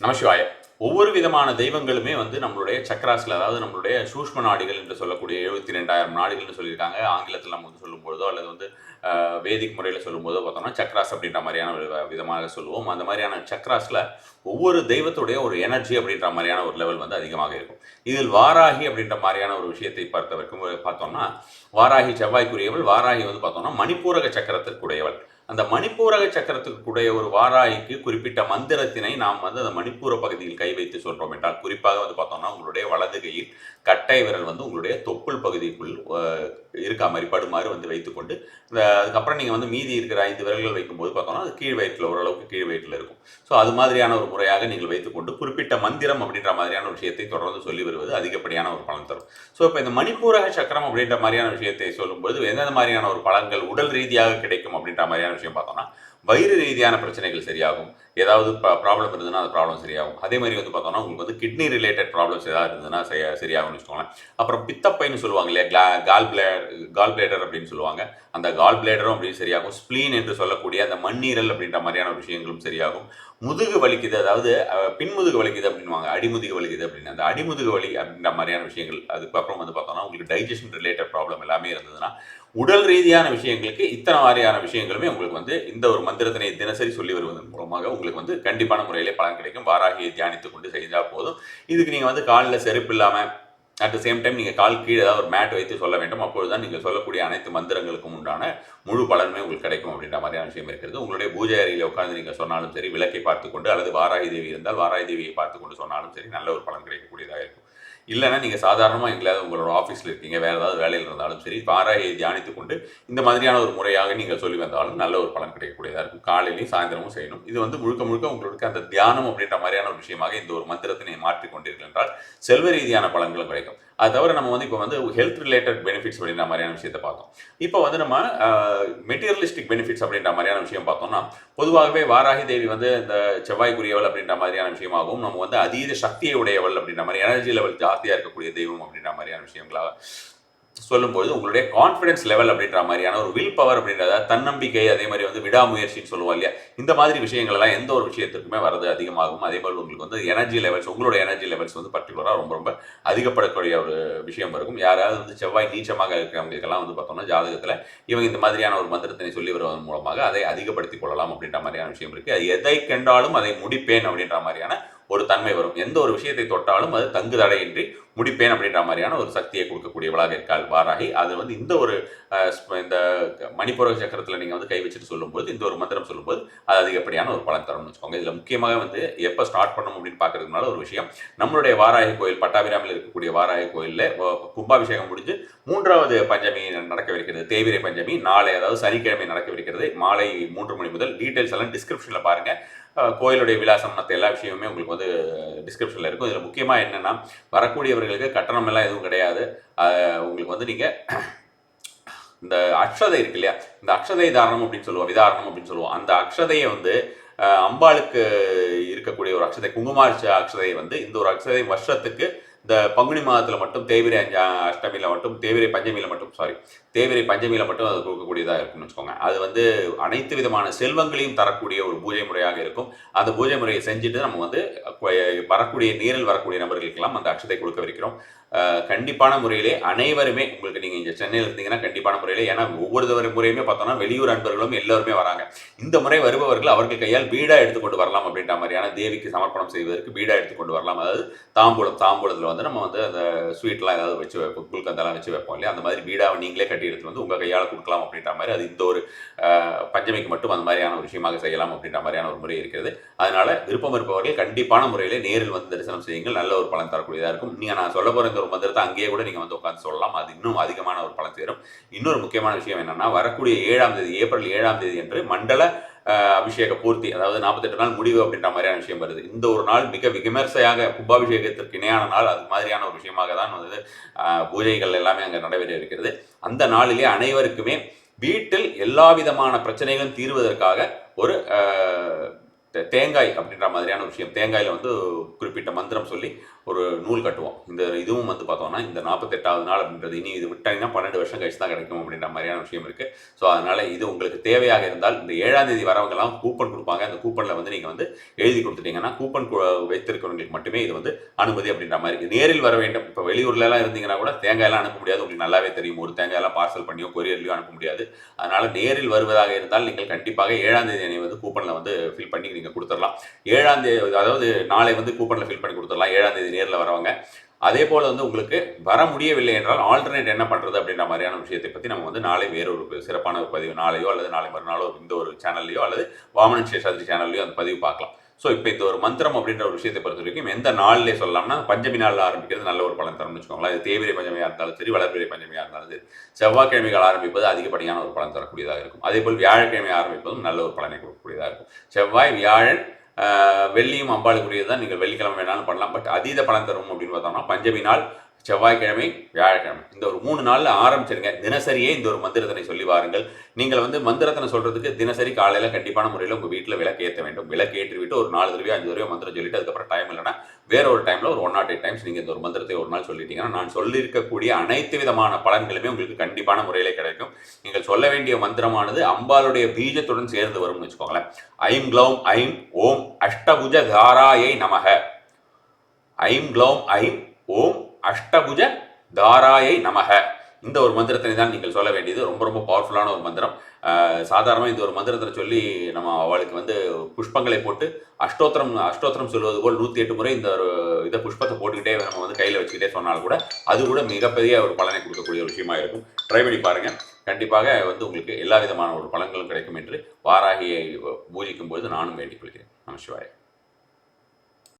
நமசிவாய. ஒவ்வொரு விதமான தெய்வங்களுமே வந்து நம்மளுடைய சக்கராஸ்ல அதாவது நம்மளுடைய சூஷ்ம நாடிகள் என்று சொல்லக்கூடிய எழுபத்தி ரெண்டாயிரம் நாடிகள்னு சொல்லியிருக்காங்க. ஆங்கிலத்தில் நம்ம வந்து சொல்லும்போதோ அல்லது வந்து வேதிக் முறையில் சொல்லும்போதோ பார்த்தோம்னா சக்ராஸ் அப்படின்ற மாதிரியான விதமாக சொல்லுவோம். அந்த மாதிரியான சக்ராஸில் ஒவ்வொரு தெய்வத்துடைய ஒரு எனர்ஜி அப்படின்ற மாதிரியான ஒரு லெவல் வந்து அதிகமாக இருக்கும். இதில் வாராகி அப்படின்ற மாதிரியான ஒரு விஷயத்தை பார்த்த வரைக்கும் பார்த்தோம்னா வாராகி செவ்வாய்க்குரியவள் வாராகி வந்து பார்த்தோம்னா மணிப்பூரக சக்கரத்திற்குடையவள். அந்த மணிப்பூரக சக்கரத்துக்குடைய ஒரு வாராய்க்கு குறிப்பிட்ட மந்திரத்தினை நாம் வந்து அந்த மணிப்பூர பகுதியில் கை வைத்து சொல்றோம் என்றால் குறிப்பாக வந்து பார்த்தோம்னா உங்களுடைய வலது கையில் கட்டை விரல் வந்து உங்களுடைய தொப்புள் பகுதிக்குள் இருக்கா மாதிரி படுமாறு வந்து வைத்துக்கொண்டு இந்த அதுக்கப்புறம் நீங்கள் வந்து மீதி இருக்கிற ஐந்து விரல்கள் வைக்கும்போது பார்த்தோம்னா அது கீழ் வயிற்றில் ஓரளவுக்கு கீழ் வயிற்றில் இருக்கும். ஸோ அது மாதிரியான ஒரு முறையாக நீங்கள் வைத்துக்கொண்டு குறிப்பிட்ட மந்திரம் அப்படின்ற மாதிரியான ஒரு விஷயத்தை தொடர்ந்து சொல்லி வருவது அதிகப்படியான ஒரு பலன் தரும். ஸோ இப்போ இந்த மணிப்பூரக சக்கரம் அப்படின்ற மாதிரியான விஷயத்தை சொல்லும்போது எந்தெந்த மாதிரியான ஒரு பலன்கள் உடல் ரீதியாக கிடைக்கும் அப்படின்ற மாதிரியான விஷயம் பார்த்தோம்னா வயிறு ரீதியான பிரச்சனைகள் சரியாகும். ஏதாவது ப்ராப்ளம் இருந்ததுன்னா அந்த ப்ராப்ளம் சரியாகும். அதே மாதிரி வந்து பார்த்தோம்னா உங்களுக்கு வந்து கிட்னி ரிலேட்டட் ப்ராப்ளம்ஸ் ஏதாவது இருந்ததுன்னா சரியா சரியாகும்னு வச்சுக்கோங்களேன். அப்புறம் பித்தப்பைன்னு சொல்லுவாங்க இல்லையா? கிளா கால் பிளே கால் பிளேடர் அப்படின்னு சொல்லுவாங்க. அந்த கால் பிளேடரும் அப்படின்னு சரியாகும். ஸ்ப்ளீன் என்று சொல்லக்கூடிய அந்த மண்ணீரல் அப்படின்ற மாதிரியான விஷயங்களும் சரியாகும். முதுகு வலிக்குது அதாவது பின்முதுகு வலிக்குது அப்படின்வாங்க அடிமுதுகு வலிக்குது அப்படின்னு. அந்த அடிமுதுகு வலி அப்படின்ற மாதிரியான விஷயங்கள் அதுக்கப்புறம் வந்து பார்த்தோம்னா உங்களுக்கு டைஜஷன் ரிலேட்டட் ப்ராப்ளம் எல்லாமே இருந்ததுன்னா உடல் ரீதியான விஷயங்களுக்கு இத்தனை மாதிரியான விஷயங்களுமே உங்களுக்கு வந்து இந்த ஒரு மந்திரத்தினை தினசரி சொல்லி வருவதன் மூலமாக உங்களுக்கு வந்து கண்டிப்பான முறையிலே பலன் கிடைக்கும். வாராகியை தியானித்துக் கொண்டு செய்தால் போதும். இதுக்கு நீங்கள் வந்து காலில் செருப்பு இல்லாமல் அட் த சேம் டைம் நீங்கள் கால் கீழே ஏதாவது ஒரு மேட் வைத்து சொல்ல வேண்டும். அப்பொழுதுதான் நீங்கள் சொல்லக்கூடிய அனைத்து மந்திரங்களுக்கும் உண்டான முழு பலனுமே உங்களுக்கு கிடைக்கும் அப்படின்ற மாதிரியான விஷயம் இருக்கிறது. உங்களுடைய பூஜை அறையில் உட்காந்து நீங்கள் சொன்னாலும் சரி விளக்கை பார்த்துக்கொண்டு அல்லது வாராகி தேவி இருந்தால் வாராகி தேவியை பார்த்து கொண்டு சொன்னாலும் சரி நல்ல ஒரு பலன் கிடைக்கக்கூடியதாக இருக்கும். இல்லைன்னா நீங்கள் சாதாரணமாக எங்கேயாவது உங்களோட ஆஃபீஸில் இருக்கீங்க வேறு ஏதாவது வேலையில் இருந்தாலும் சரி பாராயை தியானித்து கொண்டு இந்த மாதிரியான ஒரு முறையாக நீங்கள் சொல்லி வந்தாலும் நல்ல ஒரு பலன் கிடைக்கக்கூடியதாக இருக்கும். காலையிலையும் சாயந்தரமும் செய்யணும். இது வந்து முழுக்க முழுக்க உங்களுக்கு அந்த தியானம் அப்படின்ற மாதிரியான ஒரு விஷயமாக இந்த ஒரு மந்திரத்தினை மாற்றிக் கொண்டீர்கள் என்றால் செல்வ ரீதியான பலன்களும் கிடைக்கும். அது தவிர நம்ம வந்து இப்போ வந்து ஹெல்த் ரிலேட்டட் பெனிஃபிட்ஸ் அப்படின்ற மாதிரியான விஷயத்தை பார்த்தோம். இப்போ வந்து நம்ம மெட்டீரியலிஸ்டிக் பெனிஃபிட்ஸ் அப்படின்ற மாதிரியான விஷயம் பார்த்தோம்னா பொதுவாகவே வாராகி தேவி வந்து இந்த செவ்வாய்க்குரியவள் அப்படின்ற மாதிரியான விஷயமாகவும் நம்ம வந்து அதீத சக்தியை உடையவள் அப்படின்ற மாதிரி எனர்ஜி லெவல் ஜாஸ்தியாக இருக்கக்கூடிய தெய்வம் அப்படின்ற மாதிரியான விஷயங்களாக சொல்லும்போது உங்களுடைய கான்ஃபிடன்ஸ் லெவல் அப்படின்ற மாதிரியான ஒரு வில் பவர் அப்படின்றத தன்னம்பிக்கை அதே மாதிரி வந்து விடாமுயற்சின்னு சொல்லுவோம் இல்லையா? இந்த மாதிரி விஷயங்கள் எல்லாம் எந்த ஒரு விஷயத்துக்குமே வரது அதிகமாகும். அதே மாதிரி உங்களுக்கு வந்து எனர்ஜி லெவல்ஸ் உங்களோட எனர்ஜி லெவல்ஸ் வந்து பர்டிகுலராக ரொம்ப ரொம்ப அதிகப்படக்கூடிய ஒரு விஷயம் இருக்கும். யாராவது வந்து செவ்வாய் நீச்சமாக இருக்கிறவங்களுக்கெல்லாம் வந்து பார்த்தோம்னா ஜாதகத்தில் இவங்க இந்த மாதிரியான ஒரு மந்திரத்தினை சொல்லி வருவதன் மூலமாக அதை அதிகப்படுத்திக் கொள்ளலாம் அப்படின்ற மாதிரியான விஷயம் இருக்குது அது எதை கண்டாலும் அதை முடிப்பேன் அப்படின்ற மாதிரியான ஒரு தன்மை வரும். எந்த ஒரு விஷயத்தை தொட்டாலும் அது தங்கு தடையின்றி முடிப்பேன் அப்படின்ற மாதிரியான ஒரு சக்தியை கொடுக்கக்கூடியவளாக இருக்காள் வாராகி. அது வந்து இந்த ஒரு இந்த மணிப்புர சக்கரத்தில் நீங்கள் வந்து கை வச்சுட்டு சொல்லும்போது இந்த ஒரு மந்திரம் சொல்லும்போது அது அதிகப்படியான ஒரு பலன் தரும்னு வச்சுக்கோங்க. இதில் முக்கியமாக வந்து எப்போ ஸ்டார்ட் பண்ணணும் அப்படின்னு பார்க்கறதுனால ஒரு விஷயம். நம்மளுடைய வாராகி கோயில் பட்டாபிராமில் இருக்கக்கூடிய வாராகி கோயிலில் கும்பாபிஷேகம் முடிஞ்சு மூன்றாவது பஞ்சமி நடக்கவிருக்கிறது. தேவிரை பஞ்சமி. நாளை அதாவது சனிக்கிழமை நடக்கவிருக்கிறது. மாலை மூன்று மணி முதல். டீட்டெயில்ஸ் எல்லாம் டிஸ்கிரிப்ஷனில் பாருங்கள் கோயிலுடைய விலாசம் மற்ற எல்லா விஷயமுமே உங்களுக்கு வந்து டிஸ்கிரிப்ஷனில் இருக்கும். இதில் முக்கியமாக என்னென்னா வரக்கூடியவர்களுக்கு கட்டணம் எல்லாம் எதுவும் கிடையாது. உங்களுக்கு வந்து நீங்கள் இந்த அக்ஷதை இருக்கு இல்லையா? இந்த அக்ஷதை தாரணம் அப்படின்னு சொல்லுவோம் விதாரணம் அப்படின்னு சொல்லுவோம். அந்த அக்ஷதையை வந்து அம்பாளுக்கு இருக்கக்கூடிய ஒரு அக்ஷதை குங்குமார்ச்ச அக்ஷதையை வந்து இந்த ஒரு அக்ஷதை வருஷத்துக்கு இந்த பங்குனி மாதத்தில் மட்டும் தேவிரை அஷ்டமியில் மட்டும் தேவிரை பஞ்சமியில் மட்டும் சாரி தேவிரை பஞ்சமியில் மட்டும் அது கொடுக்கக்கூடியதாக இருக்கும்னு வச்சுக்கோங்க. அது வந்து அனைத்து விதமான செல்வங்களையும் தரக்கூடிய ஒரு பூஜை முறையாக இருக்கும். அந்த பூஜை முறையை செஞ்சுட்டு நம்ம வந்து வரக்கூடிய நீரில் வரக்கூடிய நபர்களுக்கெல்லாம் அந்த அக்ஷத்தை கொடுக்கவிருக்கிறோம். வைக்கிறோம் கண்டிப்பான முறையிலே அனைவருமே உங்களுக்கு நீங்கள் இங்கே சென்னையில் இருந்தீங்கன்னா கண்டிப்பான முறையிலே ஏன்னா ஒவ்வொரு முறையுமே பார்த்தோம்னா வெளியூர் அன்பர்களும் எல்லாருமே வராங்க. இந்த முறை வருபவர்கள் அவர்கள் கையால் பீடா எடுத்துக்கொண்டு வரலாம் அப்படின்ற மாதிரியான தேவிக்கு சமர்ப்பணம் செய்வதற்கு பீடா எடுத்துக்கொண்டு வரலாம். அதாவது தாம்பூலம் தாம்பூலத்தில் வந்து நம்ம வந்து அந்த ஸ்வீட்லாம் ஏதாவது வச்சு வைப்போம் குல்கந்தெல்லாம் வச்சு வைப்போம் இல்லையா? அந்த மாதிரி வீடாக நீங்களே கட்டி எடுத்து வந்து உங்கள் கையால் கொடுக்கலாம் அப்படின்ற மாதிரி அது இந்த ஒரு பஞ்சமிக்கு மட்டும் அந்த மாதிரியான ஒரு விஷயமாக செய்யலாம் அப்படின்ற மாதிரியான ஒரு முறை இருக்கிறது. அதனால் விருப்பம் இருப்பவர்கள் கண்டிப்பான முறையில் நேரில் வந்து தரிசனம் செய்யுங்கள். நல்ல ஒரு பலன் தரக்கூடியதாக இருக்கும். நீங்கள் நான் சொல்ல போகிற இந்த ஒரு மந்திரத்தை அங்கேயே கூட நீங்கள் வந்து உட்காந்து சொல்லலாம். அது இன்னும் அதிகமான ஒரு பலன் தரும். இன்னொரு முக்கியமான விஷயம் என்னென்னா வரக்கூடிய ஏழாம் தேதி ஏப்ரல் ஏழாம் தேதி என்று மண்டல அபிஷேக பூர்த்தி அதாவது நாற்பத்தெட்டு நாள் முடிவு அப்படின்ற மாதிரியான விஷயம் வருது. இந்த ஒரு நாள் மிக விமர்சையாக கும்பாபிஷேகத்திற்கு இணையான நாள். அது மாதிரியான ஒரு விஷயமாக தான் வந்து பூஜைகள் எல்லாமே அங்கே நடைபெற இருக்கிறது. அந்த நாளிலே அனைவருக்குமே வீட்டில் எல்லா விதமான பிரச்சனைகளும் தீர்வதற்காக ஒரு தேங்காய் அப்படின்ற மாதிரியான விஷயம். தேங்காயில் வந்து குறிப்பிட்ட மந்திரம் சொல்லி ஒரு நூல் கட்டுவோம். இந்த இதுவும் வந்து பார்த்தோம்னா இந்த நாற்பத்தெட்டாவது நாள் அப்படின்றது இனி இது விட்டாங்கன்னா பன்னெண்டு வருஷம் கழிச்சு தான் கிடைக்கும் அப்படின்ற மாதிரியான விஷயம் இருக்குது ஸோ அதனால் இது உங்களுக்கு தேவையாக இருந்தால் இந்த ஏழாம் தேதி வரவங்கெல்லாம் கூப்பன் கொடுப்பாங்க. அந்த கூப்பனில் வந்து நீங்கள் வந்து எழுதி கொடுத்துட்டீங்கன்னா கூப்பன் வைத்திருக்கிறவங்களுக்கு மட்டுமே இது வந்து அனுமதி அப்படின்ற மாதிரி நேரில் வர வேண்டும். இப்போ வெளியூர்லலாம் இருந்தீங்கன்னா கூட தேங்காயெல்லாம் அனுப்ப முடியாது. உங்களுக்கு நல்லாவே தெரியும். ஒரு தேங்காயெல்லாம் பார்சல் பண்ணியோ கொரியர்லையோ அனுப்ப முடியாது. அதனால் நேரில் வருவதாக இருந்தால் நீங்கள் கண்டிப்பாக ஏழாம் தேதி வந்து கூப்பனில் வந்து ஃபில் பண்ணி நீங்கள் கொடுத்துடலாம். ஏழாம் தேதி அதாவது நாளை வந்து கூப்பனில் ஃபில் பண்ணி கொடுத்துடலாம். ஏழாம் தேதி நேரில் வரவங்க. அதே போல் வந்து உங்களுக்கு வர முடியவில்லை என்றால் ஆல்டர்னேட் என்ன பண்ணுறது அப்படின்ற மாதிரியான விஷயத்தை பற்றி நம்ம வந்து நாளை வேறொரு சிறப்பான ஒரு பதிவு நாளையோ அல்லது நாளை மறுநாளோ இந்த ஒரு சேனல்லையோ அல்லது வாமனன் சேஷாதிரி சேனல்லையோ அந்த பதிவு பார்க்கலாம். ஸோ இப்போ இந்த ஒரு மந்திரம் அப்படின்ற ஒரு விஷயத்தை பொறுத்த வரைக்கும் எந்த நாளிலே சொல்லலாம்னா பஞ்சமி நாளில் ஆரம்பிக்கிறது நல்ல ஒரு பலன் தரும்னு வச்சுக்கோங்களேன். இது தேவிரை பஞ்சமியாக இருந்தாலும் சரி வளர்பிரை பஞ்சமியாக இருந்தாலும் சரி செவ்வாய்க்கிழமைகள் ஆரம்பிப்பது அதிகப்படியான ஒரு பலன் தரக்கூடியதாக இருக்கும். அதே போல் வியாழக்கிழமை ஆரம்பிப்பதும் நல்ல ஒரு பலனை கொடுக்கக்கூடியதாக இருக்கும். செவ்வாய் வியாழன் வெள்ளியும் அம்பாளுக்குரியது தான் நீங்கள் வெள்ளிக்கிழமை வேணாலும் பண்ணலாம். பட் அதீத பலன் தரும் அப்படின்னு பார்த்தோம்னா பஞ்சமி நாள் செவ்வாய்க்கிழமை வியாழக்கிழமை. இந்த ஒரு மூணு நாளில் ஆரம்பிச்சிருங்க. தினசரியே இந்த ஒரு மந்திரத்தினை சொல்லி வாருங்கள். நீங்கள் வந்து மந்திரத்தனை சொல்கிறதுக்கு தினசரி காலையில் கண்டிப்பான முறையில் உங்கள் வீட்டில் விளக்கு ஏற்ற வேண்டும். விளக்கு ஏற்றிவிட்டு ஒரு நாலு தடவையோ அஞ்சு தடவையோ மந்திரம் சொல்லிட்டு அதுக்கப்புறம் டைம் இல்லைனா வேற ஒரு டைமில் ஒரு ஒன் நாட் எயிட் டைம்ஸ் நீங்கள் இந்த ஒரு மந்திரத்தை ஒரு நாள் சொல்லிட்டீங்கன்னா நான் சொல்லியிருக்கக்கூடிய அனைத்து விதமான பலன்களுமே உங்களுக்கு கண்டிப்பான முறையில் கிடைக்கும். நீங்கள் சொல்ல வேண்டிய மந்திரமானது அம்பாளுடைய பீஜத்துடன் சேர்ந்து வரும்னு வச்சுக்கோங்களேன். ஐம் க்ளௌம் ஐம் ஓம் அஷ்டபுஜ தாராயை நமக. ஐம் க்ளௌம் ஐம் ஓம் அஷ்டபுஜ தாராயை நமக. இந்த ஒரு மந்திரத்தினை தான் நீங்கள் சொல்ல வேண்டியது. ரொம்ப ரொம்ப பவர்ஃபுல்லான ஒரு மந்திரம். சாதாரணமாக இந்த ஒரு மந்திரத்தை சொல்லி நம்ம அவளுக்கு வந்து புஷ்பங்களை போட்டு அஷ்டோத்திரம் அஷ்டோத்திரம் சொல்வது போல் நூற்றி எட்டு முறை இந்த ஒரு இதை புஷ்பத்தை போட்டுக்கிட்டே நம்ம வந்து கையில் வச்சுக்கிட்டே சொன்னாலும் கூட அது கூட மிகப்பெரிய ஒரு பலனை கொடுக்கக்கூடிய ஒரு விஷயமா இருக்கும். ட்ரை பண்ணி பாருங்கள் கண்டிப்பாக வந்து உங்களுக்கு எல்லா விதமான ஒரு பலன்களும் கிடைக்கும் என்று வாராகியை பூஜிக்கும் பொழுது நானும் வேண்டிக் கொள்கிறேன். நம சிவாய.